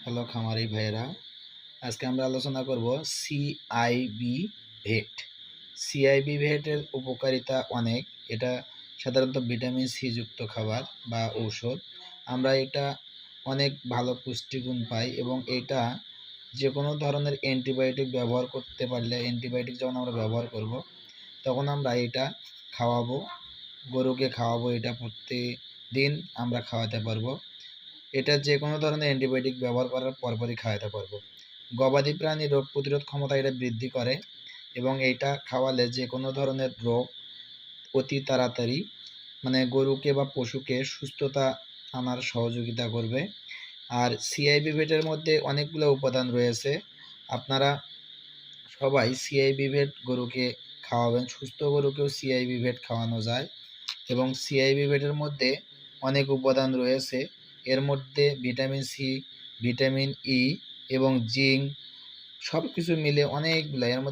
Hello খামারি ভাইয়েরা। আজকে আমরা আলোচনা করব সিআইবি ভেট। সিআইবি ভেটের উপকারিতা অনেক। এটা সাধারণত ভিটামিন সি যুক্ত খাবার বা ঔষধ। আমরা এটা অনেক ভালো পুষ্টিগুণ পাই এবং এটা যে কোনো ধরনের অ্যান্টিবায়োটিক ব্যবহার করতে পারলে, অ্যান্টিবায়োটিক যখন আমরা ব্যবহার করব, তখন আমরা এটা খাওয়াবো। গরুকে খাওয়াবো, এটা প্রতিদিন আমরা খাওয়াতে পারব। এটা যে কোনো ধরনের অ্যান্টিবায়োটিক ব্যবহার করার পরপরই খাওয়াতে পারব। গবাদি প্রাণী রোগ প্রতিরোধ ক্ষমতা এটা বৃদ্ধি করে এবং এটা খাওয়ালে যে কোনো ধরনের রোগ অতি তাড়াতাড়ি মানে গরুকে বা পশুকে সুস্থতা আনার সহযোগিতা করবে। আর সিআইবি ভেটের মধ্যে অনেকগুলো উপাদান রয়েছে। আপনারা সবাই সিআইবি ভেট গরুকে খাওয়াবেন, সুস্থ গরুকেও সিআইবি ভেট খাওয়ানো যায় এবং সিআইবি ভেটের মধ্যে অনেক উপাদান রয়েছে। এর মধ্যে ভিটামিন সি ভিটামিন ই এবং জিঙ্ক সব কিছু মিলে অনেকগুলো। এর মধ্যে